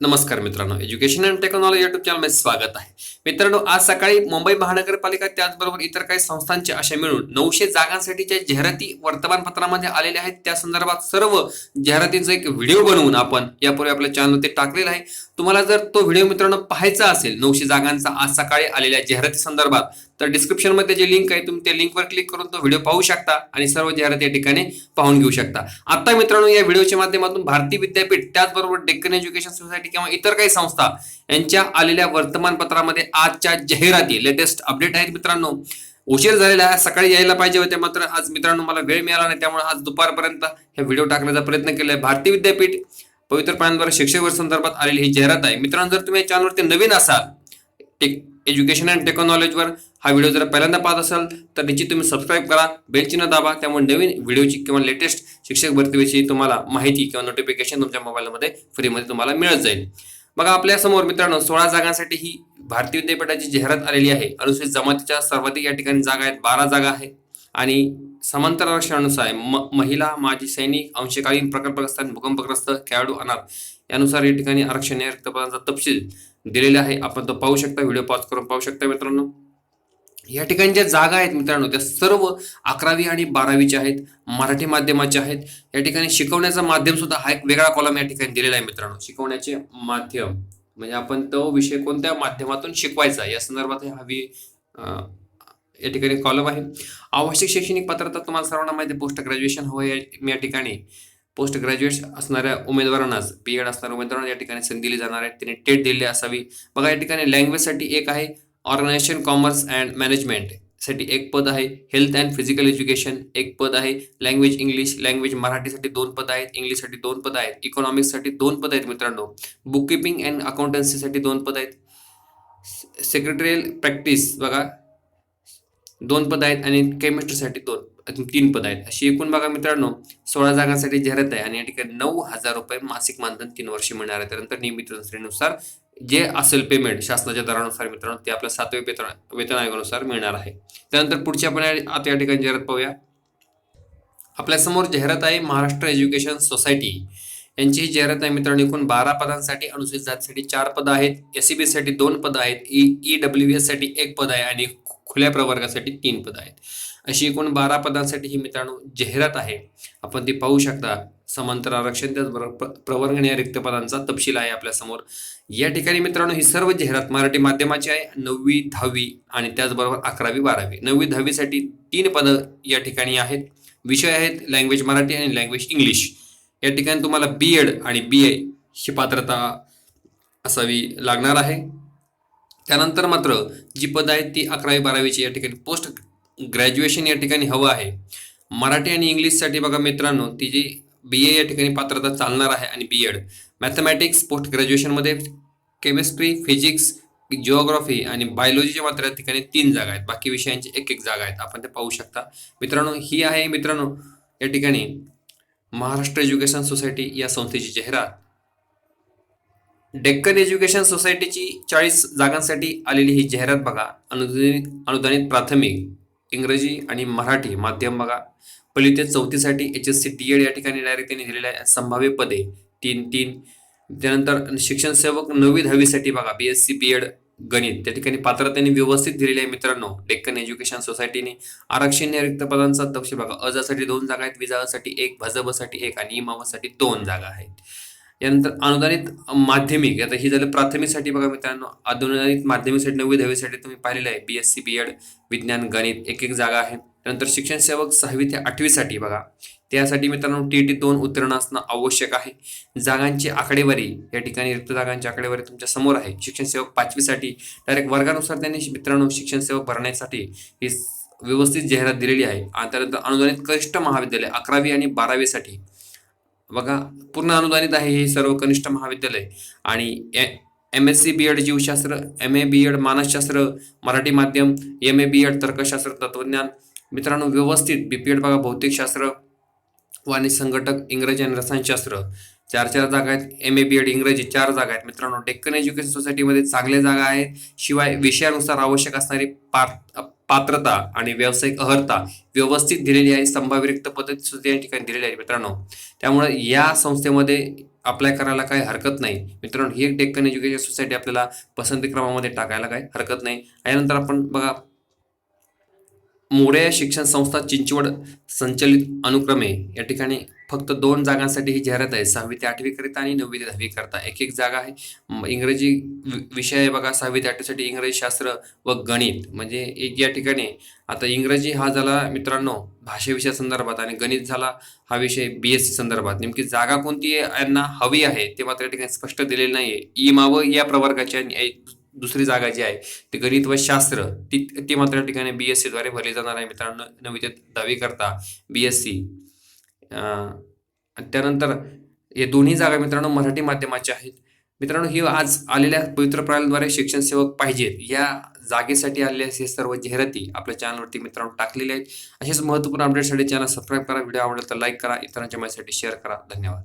नमस्कार मित्रांनो education and technology YouTube चॅनलमध्ये स्वागत आहे. मित्रांनो आज सकाळी मुंबई महानगरपालिका त्याचबरोबर इतर काही संस्थांचे अशा मिळून नऊशे जागांसाठीच्या जाहिराती वर्तमानपत्रामध्ये आलेल्या आहेत. त्या संदर्भात सर्व जाहिरातींचा एक व्हिडिओ बनवून आपण यापूर्वी आपल्या चॅनलवरती टाकलेला आहे. तुम्हाला जर तो व्हिडिओ मित्रांनो पाहायचा असेल नऊशे जागांचा आज सकाळी आलेल्या जाहिराती संदर्भात तर डिस्क्रिप्शनमध्ये जे लिंक आहे तुम्ही त्या लिंकवर क्लिक करून तो व्हिडिओ पाहू शकता आणि सर्व जाहिराती या ठिकाणी पाहून घेऊ शकता. आता मित्रांनो या व्हिडिओच्या माध्यमातून भारतीय विद्यापीठ त्याचबरोबर डेक्कन एज्युकेशन सोसायटी किंवा इतर काही संस्था यांच्या आलेल्या वर्तमानपत्रामध्ये आजच्या जाहिराती लेटेस्ट अपडेट आहेत मित्रांनो. उशीर झालेला आहे सकाळी यायला पाहिजे होते मात्र आज मित्रांनो मला वेळ मिळाला नाही त्यामुळे आज दुपारपर्यंत हे व्हिडिओ टाकण्याचा प्रयत्न केलाय. भारतीय विद्यापीठ पवित्र पाण्याद्वारे शिक्षक संदर्भात आलेली ही जाहिरात आहे. मित्रांनो जर तुम्ही या चॅनलवरती नवीन असाल एज्युकेशन अँड टेक्नॉलॉजीवर हा व्हिडिओ जर पहिल्यांदा पाहत असाल तर निश्चित तुम्ही सबस्क्राईब करा बेल चिन्ह दाबा त्यामुळे नवीन व्हिडिओची किंवा लेटेस्ट शिक्षक भरतीविषयी तुम्हाला माहिती किंवा नोटिफिकेशन तुमच्या मोबाईलमध्ये फ्रीमध्ये तुम्हाला मिळत जाईल. बघा आपल्यासमोर मित्रांनो सोळा जागांसाठी ही भारतीय विद्यापीठाची जाहिरात आलेली आहे. अनुसूचित जमातीच्या सर्वाधिक या ठिकाणी जागा आहेत बारा जागा आहेत आणि समांतर आरक्षणानुसार म महिला माजी सैनिक अंशकालीन प्रकल्पग्रस्त आणि भूकंपग्रस्त खेळाडू अनाथ यानुसार या ठिकाणी आरक्षण या तपशील दिलेला आहे. आपण तो पाहू शकता व्हिडिओ पॉज करून पाहू शकता मित्रांनो. या ठिकाणी ज्या जागा आहेत मित्रांनो त्या सर्व अकरावी आणि बारावीच्या आहेत मराठी माध्यमाच्या आहेत. या ठिकाणी शिकवण्याचं माध्यम सुद्धा हा एक वेगळा कॉलम या ठिकाणी दिलेला आहे मित्रांनो. शिकवण्याचे माध्यम. म्हणजे आपण तो विषय कोणत्या माध्यमातून शिकवायचा? या संदर्भात हवी या ठिकाणी कॉलम आहे. आवश्यक शैक्षणिक पात्रता तुम्हाला सर्वांना माहिती पोस्ट ग्रॅज्युएशन हवं या मी या ठिकाणी. पोस्ट ग्रॅज्युएट असणाऱ्या उमेदवारांनाच बी एड असणाऱ्या उमेदवारांना या ठिकाणी संधी दिली जाणार आहे. त्यांनी टेट दिली असावी. बघा या ठिकाणी लँग्वेजसाठी एक आहे ऑर्गनायझेशन कॉमर्स अँड मॅनेजमेंटसाठी एक पद आहे. हेल्थ अँड फिजिकल एज्युकेशन एक पद आहे. लँग्वेज इंग्लिश लँग्वेज मराठीसाठी दोन पद आहेत. इंग्लिशसाठी दोन पद आहेत. इकॉनॉमिक्ससाठी दोन पद आहेत मित्रांनो. बुक किपिंग अँड अकाउंटन्सीसाठी दोन पद आहेत. सेक्रेटरियल प्रॅक्टिस बघा दोन पद आहेत. आणि केमिस्ट्रीसाठी दोन. अजून तीन पद आहेत. अशी एकूण बघा मित्रांनो सोळा जागांसाठी जाहिरात आहे आणि या ठिकाणी नऊ हजार रुपये मासिक मानधन तीन वर्षे मिळणार आहे. त्यानंतर नियमित श्रेणीनुसार जे असेल पेमेंट शासनाच्या दरानुसार मित्रांनो ते आपल्या सातव्या वेतन वेतन आयोगानुसार मिळणार आहे. त्यानंतर पुढच्या आपण आता या ठिकाणी जाहिरात पाहूया. आपल्यासमोर जाहिरात आहे महाराष्ट्र एज्युकेशन सोसायटी. यांची ही जाहिरात आहे मित्रांनो एकूण बारा पदांसाठी अनुसूचित जातीसाठी चार पदं आहेत. एस सी बी साठी दोन पदं आहेत. ई ई डब्ल्यू एससाठी एक पद आहे आणि खुल्या प्रवर्गासाठी तीन पदं आहेत. अशी एकूण बारा पदांसाठी ही मित्रांनो जाहिरात आहे. आपण ती पाहू शकता. समांतर आरक्षण त्याचबरोबर प्र- आणि या रिक्त पदांचा तपशील आहे आपल्यासमोर या ठिकाणी मित्रांनो ही सर्व जाहिरात मराठी माध्यमाची आहे. नववी दहावी आणि त्याचबरोबर अकरावी बारावी. नववी दहावीसाठी तीन पदं या ठिकाणी आहेत. विषय आहेत लँग्वेज मराठी आणि लँग्वेज इंग्लिश या ठिकाणी तुम्हाला बी एड आणि बी ए ही पात्रता असावी लागणार आहे. त्यानंतर मात्र जी पदं आहेत ती अकरावी बारावीची या ठिकाणी पोस्ट ग्रॅज्युएशन या ठिकाणी हवं आहे. मराठी आणि इंग्लिशसाठी बघा मित्रांनो ती जी बी ए या ठिकाणी पात्रता चालणार आहे आणि बी एड मॅथमॅटिक्स पोस्ट ग्रॅज्युएशनमध्ये केमिस्ट्री फिजिक्स जिओग्राफी आणि बायोलॉजीच्या मात्र या ठिकाणी तीन जागा आहेत. बाकी विषयांची एक एक जागा आहेत. आपण ते पाहू शकता. मित्रांनो ही आहे मित्रांनो या ठिकाणी महाराष्ट्र एज्युकेशन सोसायटी या संस्थेची जाहिरात. डेक्कन एज्युकेशन सोसायटीची चाळीस जागांसाठी आलेली ही जाहिरात बघा. अनुदानित अनुदानित प्राथमिक इंग्रजी आणि मराठी माध्यम बघा. पहिली ते चौथीसाठी H S C D Ed या ठिकाणी डायरेक्ट त्यांनी दिलेल्या आहे संभाव्य पदे तीन तीन. त्यानंतर शिक्षण सेवक नववी दहावीसाठी बघा. B S C B Ed गणित. त्या ठिकाणी पात्रता त्यांनी व्यवस्थित दिलेली आहे मित्रांनो. डेक्कन एज्युकेशन सोसायटीने आरक्षण या रिक्त पदांचा तपशील बघा. अजासाठी दोन जागा आहेत. विजासाठी एक भजबसाठी एक आणि इमावासाठी दोन जागा आहेत. यानंतर अनुदानित माध्यमिक आता ही झालं प्राथमिकसाठी बघा मित्रांनो. अनुदानित माध्यमिकसाठी नववी दहावीसाठी तुम्ही पाहिलेलं आहे. B S C B Ed विज्ञान गणित एक एक जागा आहे त्यानंतर शिक्षण सेवक सहावी ते आठवीसाठी बघा. त्यासाठी मित्रांनो टी टी दोन उत्तीर्ण असणं आवश्यक आहे. जागांची आकडेवारी या ठिकाणी रिक्त जागांची आकडेवारी तुमच्यासमोर आहे. शिक्षण सेवक पाचवीसाठी डायरेक्ट वर्गानुसार त्यांनी मित्रांनो शिक्षण सेवक भरण्यासाठी ही व्यवस्थित जाहिरात दिलेली आहे. आणि त्यानंतर अनुदानित कनिष्ठ महाविद्यालय अकरावी आणि बारावीसाठी. बघा पूर्ण अनुदानित आहे हे सर्व कनिष्ठ महाविद्यालय. आणि M S C B Ed जीवशास्त्र एम ए बी एड मानसशास्त्र मराठी माध्यम एम ए बी एड तर्कशास्त्र तत्वज्ञान. मित्रांनो व्यवस्थित बी पी एड बघा भौतिकशास्त्र वाणिज्य संघटक इंग्रजी आणि रसायनशास्त्र. चार चार जागा आहेत. एम ए बी एड इंग्रजी चार जागा आहेत. मित्रांनो डेक्कन एज्युकेशन सोसायटीमध्ये चांगल्या जागा आहेत. शिवाय विषयानुसार आवश्यक असणारी पार पात्रता आणि व्यावसायिक अर्हता व्यवस्थित दिलेली आहे संभाव्य रिक्त पद्धती सुद्धा या ठिकाणी दिलेली आहे मित्रांनो. त्यामुळे या संस्थेमध्ये अप्लाय करायला काही हरकत नाही. मित्रांनो ही डेक्कन एज्युकेशन सोसायटी आपल्याला पसंती क्रमामध्ये टाकायला काही हरकत नाही. यानंतर आपण बघा मोरया शिक्षण संस्था चिंचवड संचलित अनुक्रमे या ठिकाणी फक्त दोन जागांसाठी ही जाहिरात आहे. सहावी ते आठवी करिता आणि नववी ते दहावी करता. एक एक जागा आहे. इंग्रजी वि- विषय आहे बघा. सहावी ते आठवीसाठी इंग्रजी शास्त्र व गणित. म्हणजे एक या ठिकाणी आता इंग्रजी हा झाला मित्रांनो भाषेविषया संदर्भात आणि गणित झाला हा विषय बी एस सी संदर्भात. नेमकी जागा कोणती यांना हवी आहे ते मात्र या ठिकाणी स्पष्ट दिलेलं नाही आहे इमा व या प्रवर्गाची आणि एक दुसरी जागा जी आहे ती गणित व शास्त्र. ती ती मात्र या ठिकाणी बी एस सीद्वारे भरली जाणार आहे मित्रांनो. नववी ते दहावी करता बी एस सी त्यानंतर हे दोन्ही जागा मित्रांनो मराठी माध्यमाच्या आहेत. मित्रांनो ही आज आलेल्या पवित्र प्रणालीद्वारे शिक्षण सेवक पाहिजेत. या जागेसाठी आलेल्या हे सर्व जाहिराती आपल्या चॅनलवरती मित्रांनो टाकलेल्या आहेत. असेच महत्त्वपूर्ण अपडेटसाठी चॅनल सबस्क्राईब करा व्हिडिओ आवडला तर लाईक करा इतरांच्या माहितीसाठी शेअर करा. धन्यवाद.